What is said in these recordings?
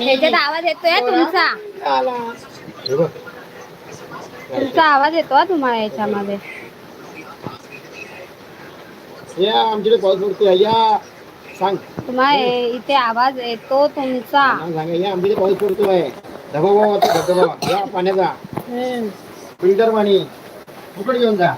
ह्याच्यात आवाज येतोय तुमचा. तुमचा आवाज येतो तुम्हाला याच्यामध्ये. या आमच्याकडे पाऊस पडतोय या सांग. तुम्हाला इथे आवाज येतो तुमचा. पाऊस पडतोय धबधबा या पाण्याचा. फिल्टर पाणी. फुकट घेऊन जा.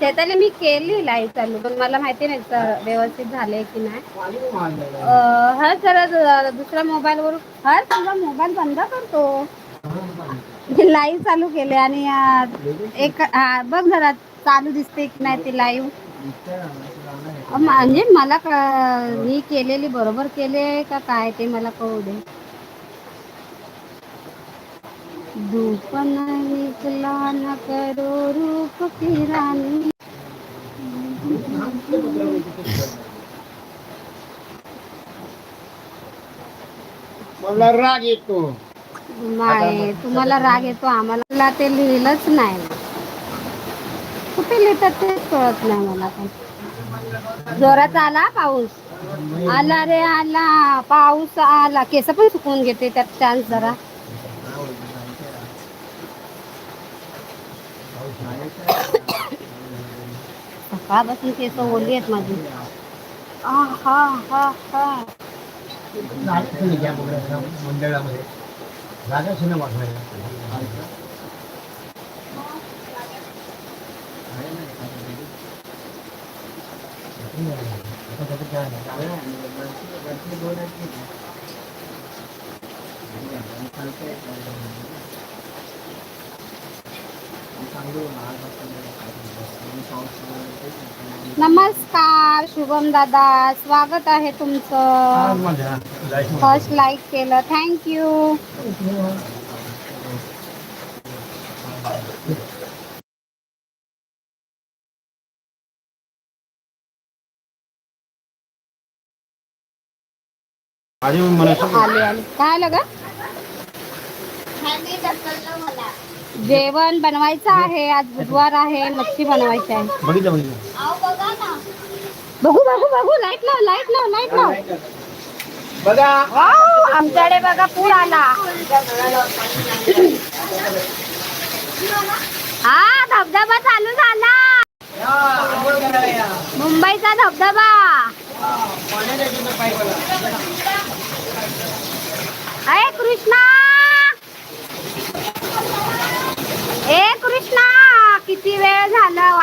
त्याच्याने मी केली लाइट चालू पण मला माहिती नाही सर व्यवस्थित झाले की नाही. पाणी पण वाहन जातं. अं, हा जरा दुसऱ्या मोबाईल वर हा तुझा मोबाईल बंद करतो. लाईव्ह चालू केले आणि एक हा, बघ जरा चालू दिसते की नाही ती लाईव्ह म्हणजे मला मी केलेली बरोबर केले का काय ते मला कळू दे. धूप निकला न करो रूप की मला राग येतो. नाही तुम्हाला राग येतो आम्हाला ते लिहिलंच नाही. कुठे लिहितात तेच कळत नाही मला पण. जोरात आला पाऊस. आला रे आला. पाऊस आला. केस पण सुकवून घेते त्यात चान्स जरा. सकाळपासून केस ओली आहेत माझी. आ, हा हा हा. जायचं नाही या मंडळा- मंडळामध्ये जागाच नाही वाटवायला नमस्कार शुभम दादा. स्वागत आहे तुमचं. फर्स्ट लाईक केलं. थँक्यू काय लगा जेवण बनवायचं आहे आज बुधवार आहे मच्छी बनवायची आहे. बघितलं बघितलं. बघू बघू बघू लाइट लाव लाइट लाव लाइट लाव. बघा. वाव, आमच्याकडे बघा पूर आला. हा धबधबा चालू झाला. मुंबईचा धबधबा. अरे कृष्णा ए कृष्णा किती वेळ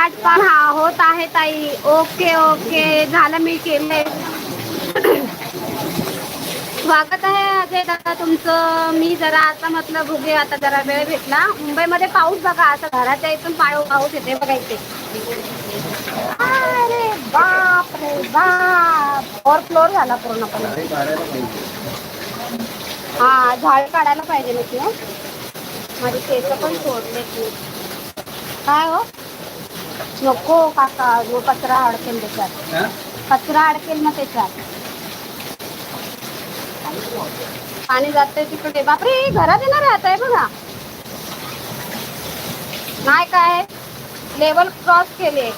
वाट पाहा हा होत आहे ताई. Okay okay. झालं मी केलंय स्वागत आहे अजय दादा तुमचं. मी जरा आता म्हटलं बघूया आता जरा वेळ भेटला. मुंबईमध्ये पाऊस बघा असं घराच्या इथून पाऊ पाऊस येते बघा इथे. अरे बाप रे बाप. और फ्लोर झाला पूर्णपणे. हा झाड काढायला पाहिजे हो. माझे केस पण सोडले काय हो? नको काका जो कचरा अडकेल त्याच्यात. कचरा अडकेल मग त्याच्यात. पाणी जाते तिकडे. बापरे घरात येणार राहत आहे बघा. नाही काय लेवल क्रॉस केले.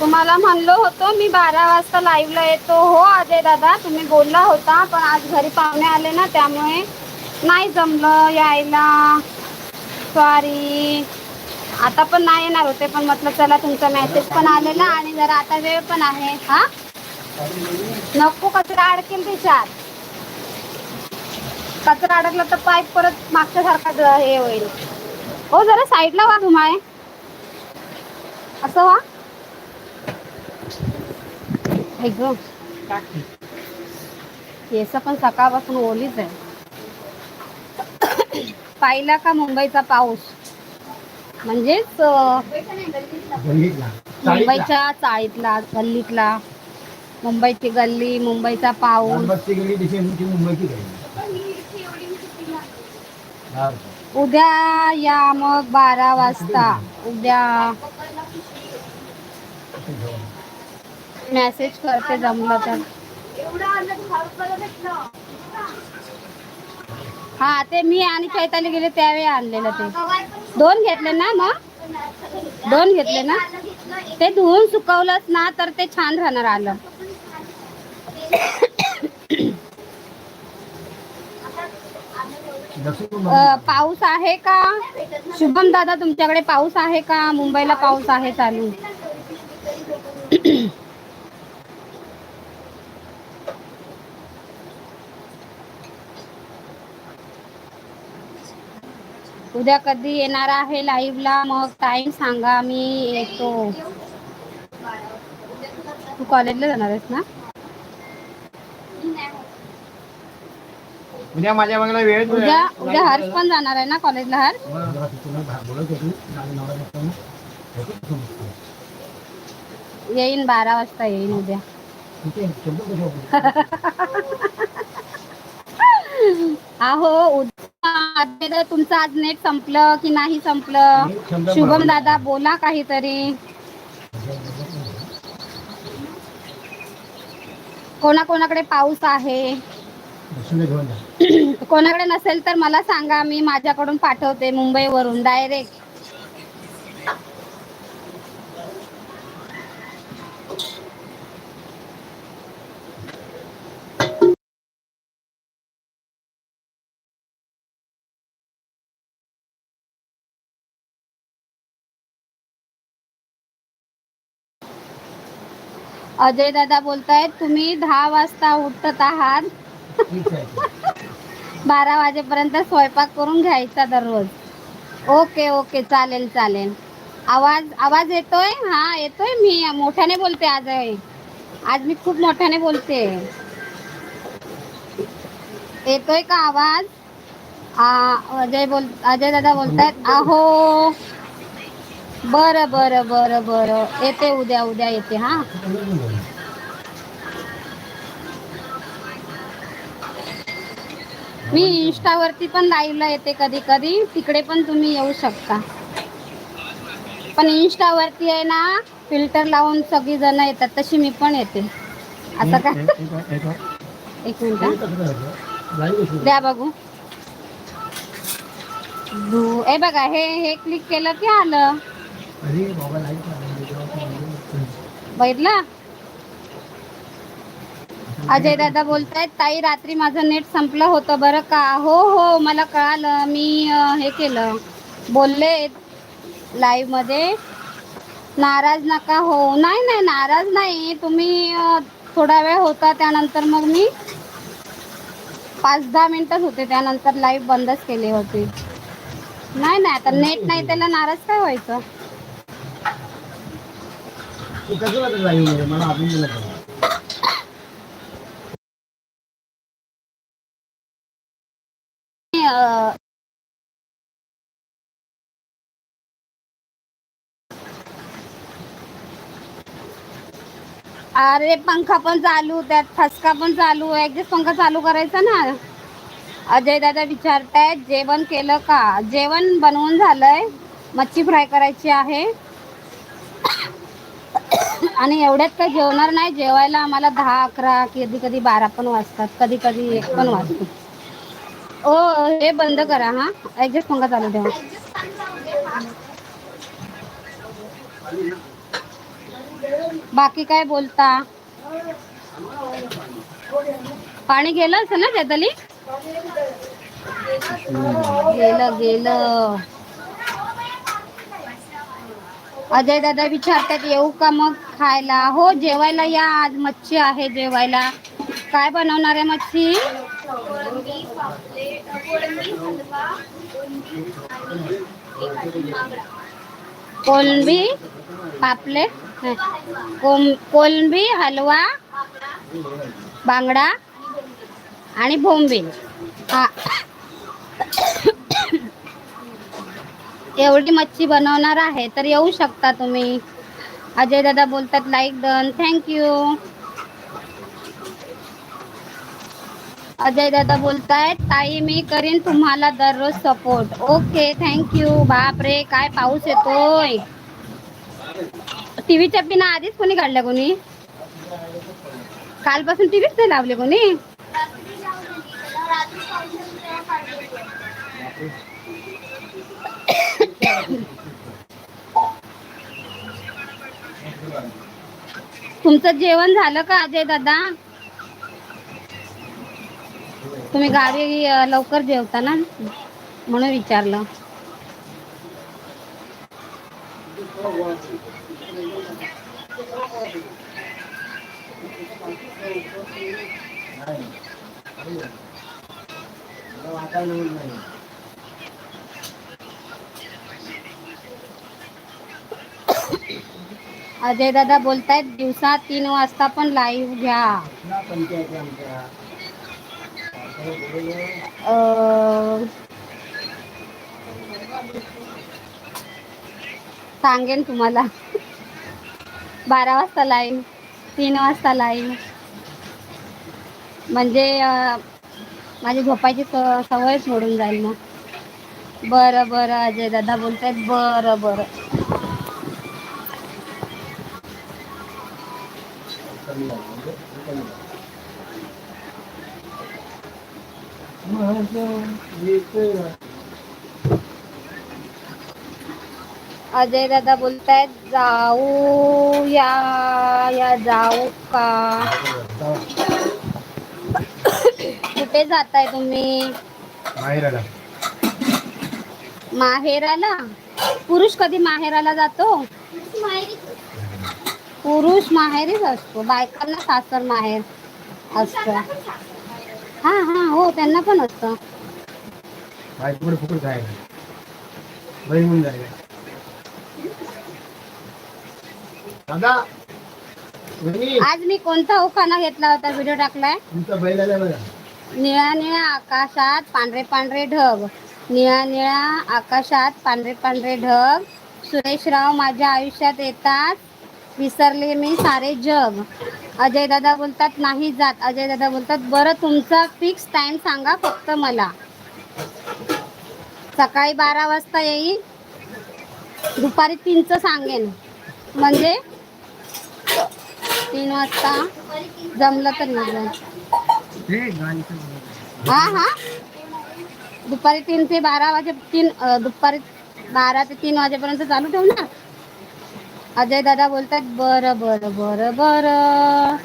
तुम्हाला म्हणलो होतो मी बारा वाजता लाईव्हला येतो. हो अजय दादा तुम्ही बोलला होता पण आज घरी पाहुणे आले ना त्यामुळे नाही जमलं यायला. सॉरी आता पण नाही येणार होते पण म्हटलं चला तुमचा मेसेज पण आलेला आणि जरा आता वेळ पण आहे हा? नको कचरा अडकेल त्याच्यात. कचरा अडकला तर पाईप परत मागच्या सारखा हे होईल. हो जरा साईडला वा तुम्हाय असं वा. ऐक केस पण सकाळपासून ओलीच आहे. पाहिला का मुंबईचा पाऊस? म्हणजेच मुंबईच्या चाळीतला गल्लीतला मुंबईची गल्ली मुंबईचा पाऊस. हा. उद्या या मग बारा वाजता. उद्या मेसेज करते जमलं तर. हा ते मी आणि चैताली गेले त्यावेळी आणलेलं ते. दोन घेतले ना मग? दोन घेतले ना? ते धुवून सुकवलंच ना तर ते छान राहणार आलं. पाऊस आहे का? शुभम दादा तुमच्याकडे पाऊस आहे का? मुंबईला पाऊस आहे चालू. उद्या कधी येणार आहे लाईव्हला मग टाइम सांगा मी येतो. तू कॉलेजला जाणार आहेस ना? उद्या माझ्या बघायला वेळ उद्या उद्या हर्ष पण जाणार आहे ना कॉलेजला हर्ष. येईन बारा वाजता येईन उद्या. आहे, उद्या आता तुमचं आज नेट संपलं की नाही संपलं? शुभम दादा बोला काहीतरी. कोणाकोणाकडे पाऊस आहे. कोणाकडे नसेल तर मला सांगा मी माझ्याकडून पाठवते मुंबईवरून. डायरेक्ट अजय दादा बोलतायत तुम्ही दहा वाजता उठत आहात. बारा वाजेपर्यंत स्वयंपाक करून घ्यायचा दररोज. ओके ओके चालेल चालेल. आवाज आवाज येतोय? हा येतोय मी. मोठ्याने बोलते आज आज मी खूप मोठ्याने बोलते. येतोय का आवाज? अजय बोल अजय दादा बोलतायत आहो बरं बरं बरं बरं. येते उद्या उद्या येते हा? मी इंस्टावरती पण लाईव्हला येते कधी कधी. तिकडे पण तुम्ही येऊ शकता. पण इंस्टावरती आहे ना फिल्टर लावून सगळी जण येतात. तशी मी पण येते. असं काय एक- मिनिट. द्या बघू. ए बघा हे हे क्लिक केलं की आलं? अरे अजय दादा बोलतायत ताई रात्री माझं नेट संपलं होतं बरं का? हो हो मला कळालं मी हे केलं. बोलले लाईव्हमध्ये नाराज नका हो नाही नाही नाराज नाही तुम्ही थोडा वेळ होता त्यानंतर मग मी पाच दहा मिनिटच होते त्यानंतर लाईव्ह बंदच केले होते. नाही नाही आता नेट नाही त्याला नाराज काय व्हायचं? कसं वाटत live मला अजून दिलं अरे पंखा पण चालू त्यात फसका पण चालू ऍडजस्ट पंखा चालू करायचा ना. अजय दादा विचारतायत जेवण केलं का? जेवण बनवून झालंय. मच्छी फ्राय करायची आहे. आणि एवढ्यात काही जेवणार नाही. जेवायला आम्हाला दहा अकरा कधी कधी बारा पण वाजतात. कधी कधी एक पण वाजतो. ओ हे बंद करा हा. ऍडजस्ट पंखा चालू द्या बाकी काय बोलता? पाणी गेलं असेल ना चैताली गेलं गेलं. अजय दादा विचारतात येऊ का मग खायला? हो जेवायला या आज मच्छी आहे जेवायला. काय बनवणार आहे मच्छी? कोलंबी पापलेट कोलंबी हलवा बांगडा आणि बोंबील. हा. एवढी मच्छी बनवणार आहे तर येऊ शकता तुम्ही. अजय दादा बोलतात लाईक डन थँक्यू अजय दादा बोलतायत ताई मी करीन तुम्हाला दररोज सपोर्ट ओके थँक्यू बापरे काय पाऊस येतोय. टीव्हीच्या पिना आधीच कोणी काढल्या कोणी? कालपासून टीव्हीच नाही लावले कोणी? तुमचं जेवण झालं का अजय दादा तुम्ही गावी लवकर जेवता ना म्हणून विचारलं नाही. मला वाटायला येत नाही. अजय दादा बोलतायत दिवसा तीन वाजता पण लाईव्ह घ्या. ना सांगेन तुम्हाला. बारा वाजता लाईव्ह तीन वाजता लाईव्ह म्हणजे माझी झोपायची स- सवय सोडून जाईल मग. बरं बरं अजय दादा बोलतायत बरं बरं. कमी झालं म्हणजे कमी झालं. माझं येतोय ना. अजय दादा बोलतायत जाऊ या या जाऊ का कुठे जाताय तुम्ही माहेराला. माहेराला पुरुष कधी माहेराला जातो पुरुष माहेरीच असतो बायकांना सासर माहेर असतं. हा हा हो त्यांना पण असतं. आज मी कोणता उखाणा घेतला होता? व्हिडिओ टाकलाय? निळ्या निळ्या आकाशात पांढरे पांढरे ढग. निळ्या निळ्या आकाशात पांढरे पांढरे ढग. सुरेशराव माझ्या आयुष्यात येतात. विसरले मी सारे जग. अजय दादा बोलतात नाही जात. अजय दादा बोलतात बरं तुमचा फिक्स टाइम सांगा फक्त मला. सकाळी बारा वाजता येईल. दुपारी तीनचं सांगेन. म्हणजे? तीन वाजता? जमलं तर नाही हा हा. दुपारी तीन ते बारा वाजे तीन दुपारी बारा ते तीन वाजेपर्यंत चालू ठेवणार? ना अजय दादा बोलतात बरं बरं बरं बरं.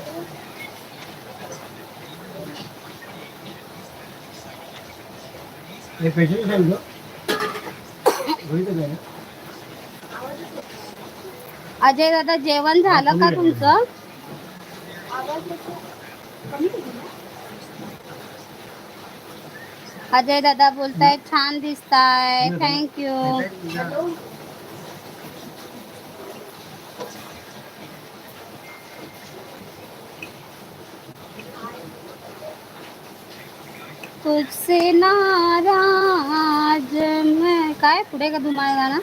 अजय दादा जेवण झालं का तुमचं? अजय दादा बोलताय छान दिसताय. थँक्यू तुझसे नाराज़। मैं काय पुढे का धुमाळ गाणं?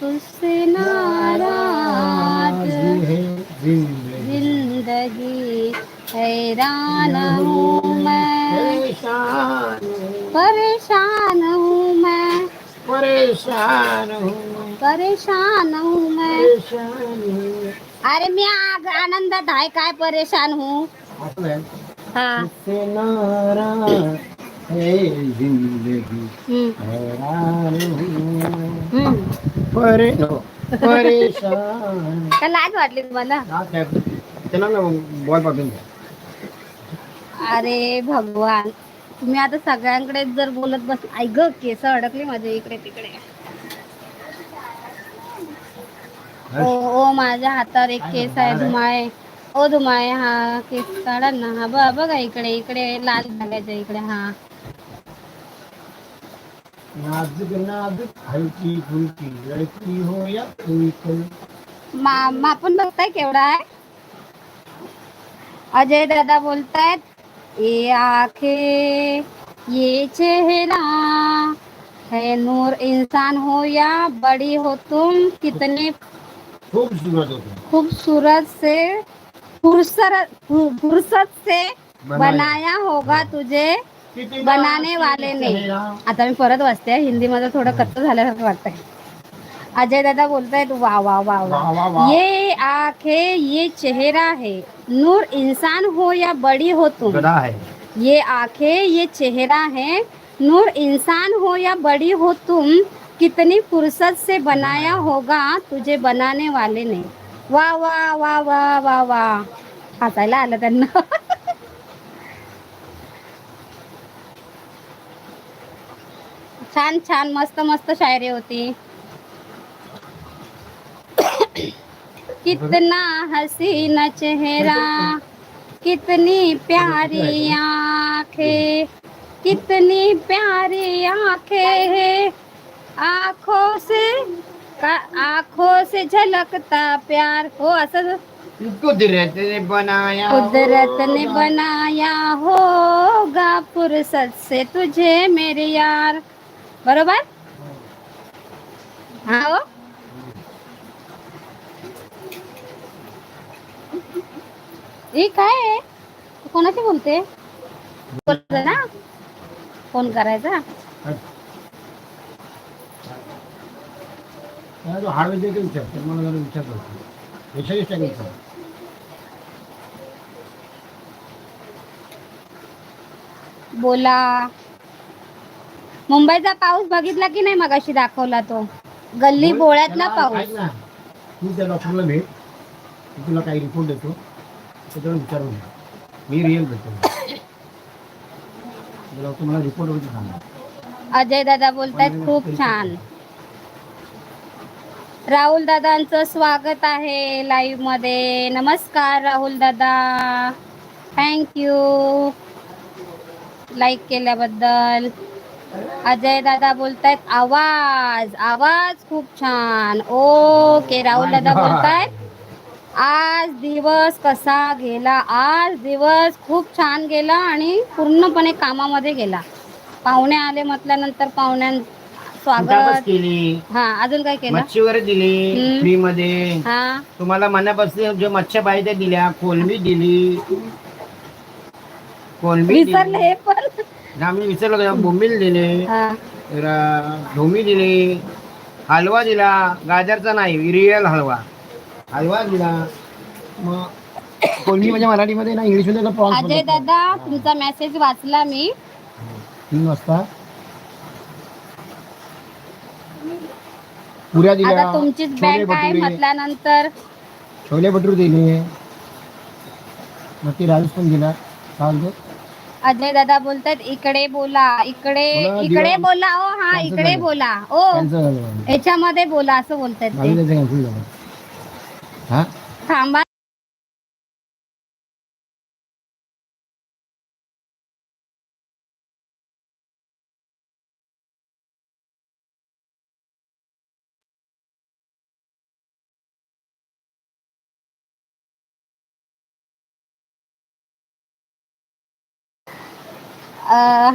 तुझसे नाराज़। ज़िंदगी। हैरान हूँ मैं परेशान। हूँ मैं। परेशान हूँ। परेशान हूँ मैं। अरे मी आग आनंदात आहे काय परेशान हूँ। हा. है जिंदगी हैरान हूँ. परे परेशान का लाज वाटली तुम्हाला? ना पाठवून. अरे भगवान तुम्ही आता सगळ्यांकडे जर बोलत बस ऐक केस अडकली माझे इकडे तिकडे. ओ ओ माझ्या हातावर एक केस आहे धुमाळे ओ धुमाळे हा हा इकडे इकडे लाल झाल्याच्या इकडे हा. नाजुक नाजुक हलकी फुलकी लड़की हो या फुलकी मा मापून बघताय केवढा आहे? अजय दादा बोलतायत ये आखे ये चेहरा है नूर इंसान हो या बड़ी हो तुम कितने खूबसूरत होतो खूबसूरत से फुर्सत से बनाया. होगा तुझे बनाने वाले ने। आता मी परत वाचते हिंदी मध्ये थोडं कच्चं झाल्यासारखं वाटतंय. अजय दादा बोलतायत वा वा वा वा. ये आँखें ये चेहरा है। नूर इंसान हो या बड़ी हो तुम? है। ये आँखें ये चेहरा है। नूर इंसान हो या बड़ी हो तुम? कितनी फुर्सत से बनाया। होगा तुझे बनाने वाले ने। वा वा वा वा वा वा. हसायला आलं त्यांना. छान छान मस्त मस्त शायरी होती. कितना हसीना चेहरा कितनी प्यारी आंखें कितनी प्यारी आंखें है। आंखों से का- आँखों से झलकता प्यार हो असं कुदरत ने बनाया कुदरत ने बनाया होगा फुर्सत से तुझे मेरे यार। बरोबर? हा हो हे काय आहे। कोणाशी बोलते? बोलते ना? फ़ोन करायचा? त्याला तो हाडवे देखील विचार तर मला जरा विचारतो विषयच टाकेल सर. बोला. मुंबईचा पाऊस बघितला की नाही मगाशी दाखवला तो? गल्ली बोळ्यातला पाऊस. ना, तू त्या डॉक्टरला भेट मी तुला काही रिपोर्ट देतो. त्याच्यावर विचारून घे. मी रिअल भेटतो. डॉक्टर मला रिपोर्ट वरती सांगा अजय दादा बोलतायत खूप छान. राहुल दादांचं स्वागत आहे लाईव्हमध्ये. नमस्कार राहुल दादा. थँक्यू लाईक केल्याबद्दल. अजय दादा बोलतायत आवाज आवाज खूप छान. ओके राहुल दादा. बोलतायत आज दिवस कसा गेला? आज दिवस खूप छान गेला आणि पूर्णपणे कामामध्ये गेला. पाहुणे आले म्हटल्यानंतर पाहुण्यां स्वागत. केली हा अजून काय केलं? मच्छी वगैरे दिली हम्म. फ्री मध्ये हा. तुम्हाला मनापासून जो मच्छ्या पाहिजे त्या दिल्या कोलंबी दिली. कोलंबी विसरले हे पण. दिली. आम्ही विसरलो का बोंबील दिले हा. र- ढोमी दिली हलवा दिला गाजरचा नाही रिअल हलवा. हलवा दिला मग कोलंबी म्हणजे मराठीमध्ये ना इंग्लिशमध्ये त्याला prawns अजय म्हणतात. दादा तुमचा मेसेज वाचला मी. तीन वाजता. पुऱ्या दिल्या आता तुमचीच छोले बँक आहे भटुरे. म्हटल्यानंतर? छोले भटूर दिले. मग ती राईस पण दिला. चालतो अजय दादा बोलतात इकडे बोला इकडे बोला, इकडे दिवा- बोला ओ हा इकडे झालं. बोला ओ. झालं. याच्यामध्ये बोला असं बोलतात माझं ते. त्याचं कॅन्सल झालं. हा? थांबा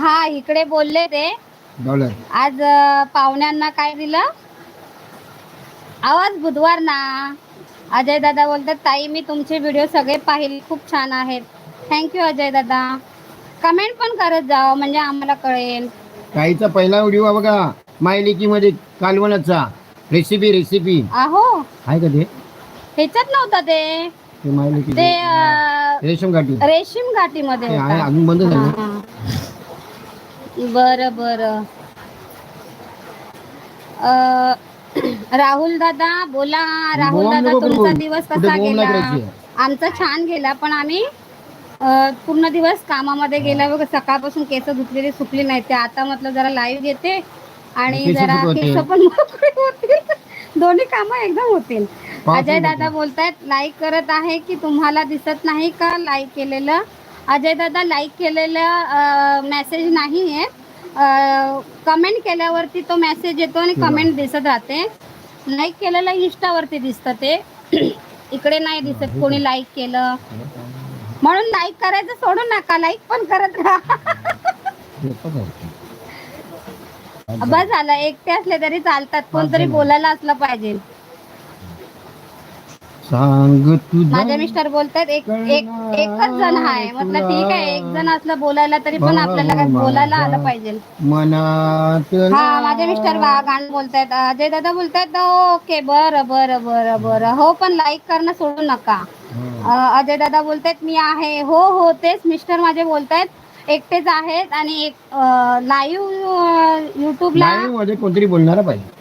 हा इकडे बोलले ते. डॉलर आज अं, पाहुण्यांना काय दिलं? आवाज बुधवार ना. अजय दादा बोलतात ताई मी तुमचे व्हिडिओ सगळे पाहिले. खूप छान आहेत. थँक्यू अजय दादा. कमेंट पण करत जाओ म्हणजे आम्हाला कळेल. काहीचा पहिला व्हिडिओ बघा. मायलिकी मध्ये कालवणाचा. रेसिपी रेसिपी आहो आहे का ते? ह्याच्यात नव्हतं ते. ते मायलिकी ते अं, रेशम घाटी. रेशीम घाटीमध्ये ते आहे होता. अजून बंद झालं. हा. बर बर राहुल दादा बोला राहुल दादा. तुमचा दिवस कसा गेला. आमचा छान गेला पण आम्ही पूर्ण दिवस कामामध्ये गेला बघ सकाळपासून केस धुतलेली सुकली नाही ते आता म्हटलं जरा लाईव्ह घेते आणि जरा. केस पण दोन्ही कामं एकदम होतील अजय. दादा बोलतायत लाईक करत आहे की तुम्हाला दिसत नाही का लाईक केलेलं अजय दादा लाईक केलेलं मेसेज नाही आहे कमेंट केल्यावरती तो मेसेज येतो आणि कमेंट दिसत राहते. लाईक केलेलं इंस्टावरती दिसतं ते. इकडे नाही दिसत कोणी लाईक केलं. म्हणून लाईक करायचं सोडू नका लाईक पण करत राहा. बस झालं एकटे असले तरी चालतात. कोणतरी बोलायला असलं पाहिजे. सांग तुझा माझे मिस्टर बोलतात एक एक एकच जण आहे म्हटलं ठीक आहे एक जण असलं बोलायला तरी पण आपल्याला काय बोलायला आलं पाहिजे. मनात हा माझे मिस्टर गाणं बोलतायत. अजय दादा बोलतायत ओके बरं बरं बरं बरं. हो पण लाईक करणं सोडू नका. अजय दादा बोलतायत मी आहे. हो हो तेच मिस्टर माझे बोलतायत. एकटेच आहेत आणि एक लाईव्ह युट्यूबला कोणतरी बोलणार पाहिजे.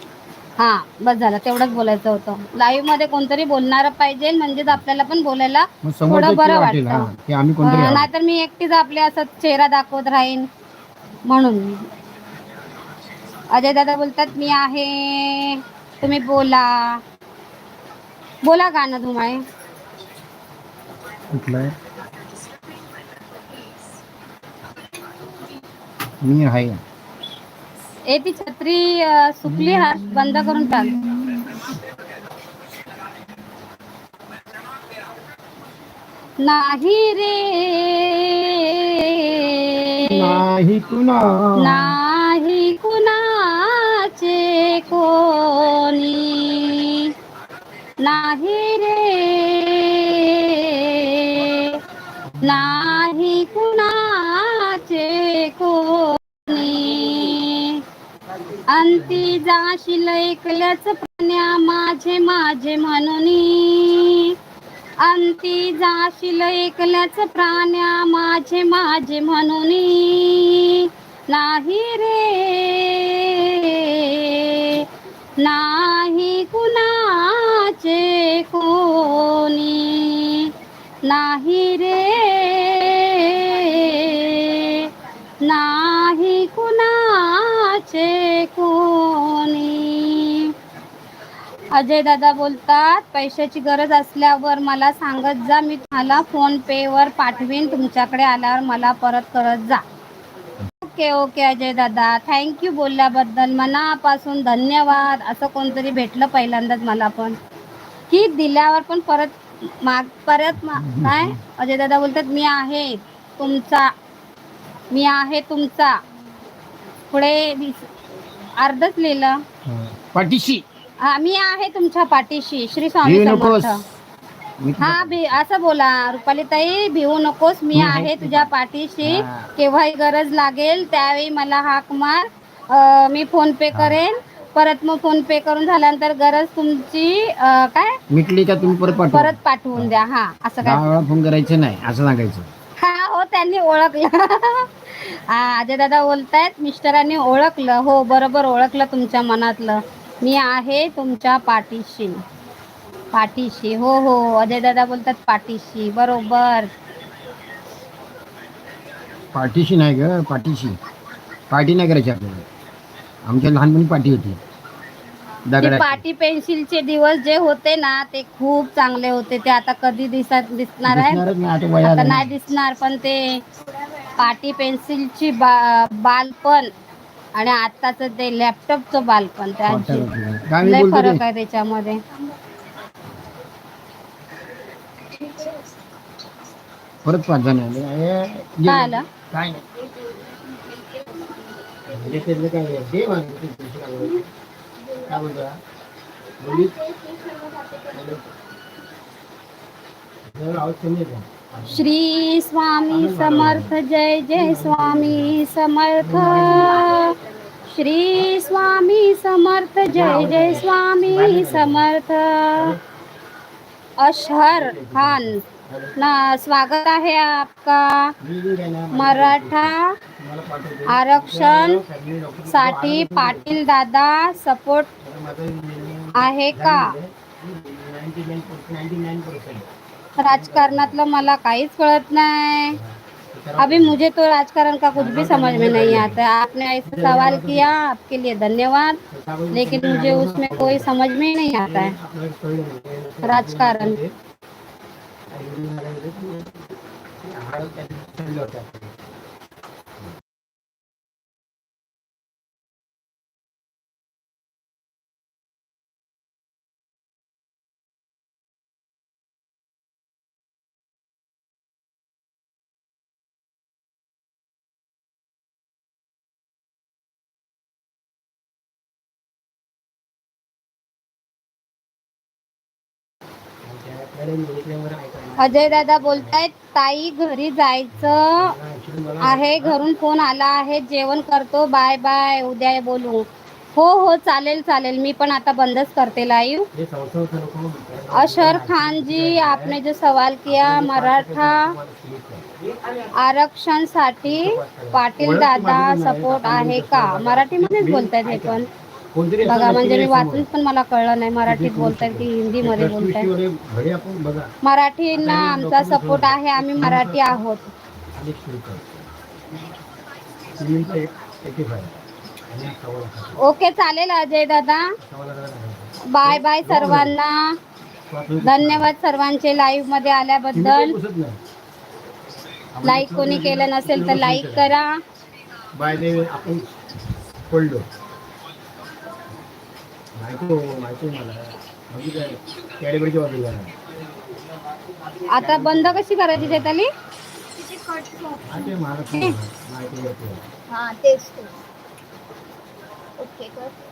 हा बस झालं. तेवढंच बोलायचं होतं. लाईव्हमध्ये कोणतरी बोलणार पाहिजे म्हणजेच आपल्याला पण बोलायला मग थोडं बरं वाटेल हा वाटतं की आम्ही कोणतरी अं, आहोत. नाहीतर मी एकटीच आपले असं चेहरा दाखवत राहीन. म्हणून. अजय दादा बोलतात मी आहे. तुम्ही बोला. बोला गाणं धुमाळे. कुठलं आहे? मी आहे. ए ती छत्री सुकली हा बंद करून टाक. नाही रे. नाही तुला नाही कुणाचे कोणी. नाही रे. नाही कुणाचे कोणी. अंती जाशील ऐकल्याच प्राण्या माझे माझे म्हणून. अंती जाशील ऐकल्याच प्राण्या माझे माझे म्हणून. नाही रे नाही कुणाचे कोणी. नाही रे. अजय दादा बोलतात पैशाची गरज असल्यावर मला सांगत जा मी तुम्हाला फोन पे वर पाठवीन तुमच्याकडे आल्यावर मला परत करत जा. ओके ओके अजय दादा थँक्यू बोलल्याबद्दल मनापासून धन्यवाद असं कोणतरी भेटलं पहिल्यांदाच मला पण. की दिल्यावर पण परत माग परत काय? अजय दादा बोलतात मी आहे तुमचा मी आहे तुमचा. पुढे अर्धच लिहिलं. पाठीशी. हा, मी आहे तुमच्या पाठीशी श्री स्वामी नकोस. समर्थ हा भी असं बोला रुपाली ताई भिवू नकोस मी आहे तुझ्या पाठीशी. हा. केव्हाही गरज लागेल त्यावेळी मला हाक मार अं, मी फोन पे करेन. परत मग फोन पे करून झाल्यानंतर गरज तुमची अं, काय? मिटली का तुम्ही परत पाठवा परत पाठवून द्या. हा असं काय? दहा वेळा फोन करायचं नाही असं सांगायचं. हा हो त्यांनी ओळखलं. अजय दादा बोलतायत मिस्टरांनी ओळखलं. हो बरोबर ओळखलं तुमच्या मनातलं. मी आहे तुमच्या पाठीशी. पाठीशी हो हो अजय दादा बोलतात पाठीशी बरोबर. पाठीशी नाही ग पाठीशी. पाठी नाही करायची आपल्याला. आमच्या लहानपणी पाठी होती. ते पाटी पेन्सिलचे दिवस जे होते ना ते खूप चांगले होते. ते आता कधी दिसत दिसणार आहे? आता नाही दिसणार पण ते पाटी पेन्सिलची बा बालपण आणि आताच ते लॅपटॉपचं बालपण लय बोलतो फरक? आहे त्याच्यामध्ये. परत पाच जण आले. काय आलं? काय नाही. श्री स्वामी समर्थ जय जय स्वामी समर्थ. श्री स्वामी समर्थ जय जय स्वामी समर्थ. अशहर खान ना स्वागत आहे आपका. मराठा. आरक्षणसाठी पाटील दादा सपोर्ट आहे का? 99% राजकारण माला का काहीच कहत नहीं. अभी, मुझे तो राजकारण का कुछ भी समझ में नहीं आता. आपने ऐसा सवाल किया, आपके लिए धन्यवाद. लेकिन मुझे उसमें कोई समझ में नहीं आता है. राजकारण. अजय दादा बोलतायत ताई घरी जायचं आहे घरून फोन आला आहे जेवण करतो बाय बाय उद्या बोलू हो हो चालेल चालेल मी पण आता बंदच करते लाईव्ह. अशर खान जी आपने जो सवाल किया मराठा आरक्षणसाठी पाटील दादा सपोर्ट आहे का? मराठीमध्येच बोलतायत हे पण. बघा म्हणजे मी वाचून पण मला कळलं नाही. मराठीत बोलतायत की हिंदीमध्ये बोलतायत मराठींना आमचा सपोर्ट आहे आम्ही मराठी आहोत. हा. ओके चालेल अजय दादा. बाय बाय सर्वांना. वाचून- धन्यवाद सर्वांचे लाईव्हमध्ये आल्याबद्दल. लाईक कोणी केलं नसेल तर लाईक करा. बाय आपण पडलो. माहिती हो माहिती मला बाजूला आता बंद कशी करायची चैताली? हा तेच तेच ओके कर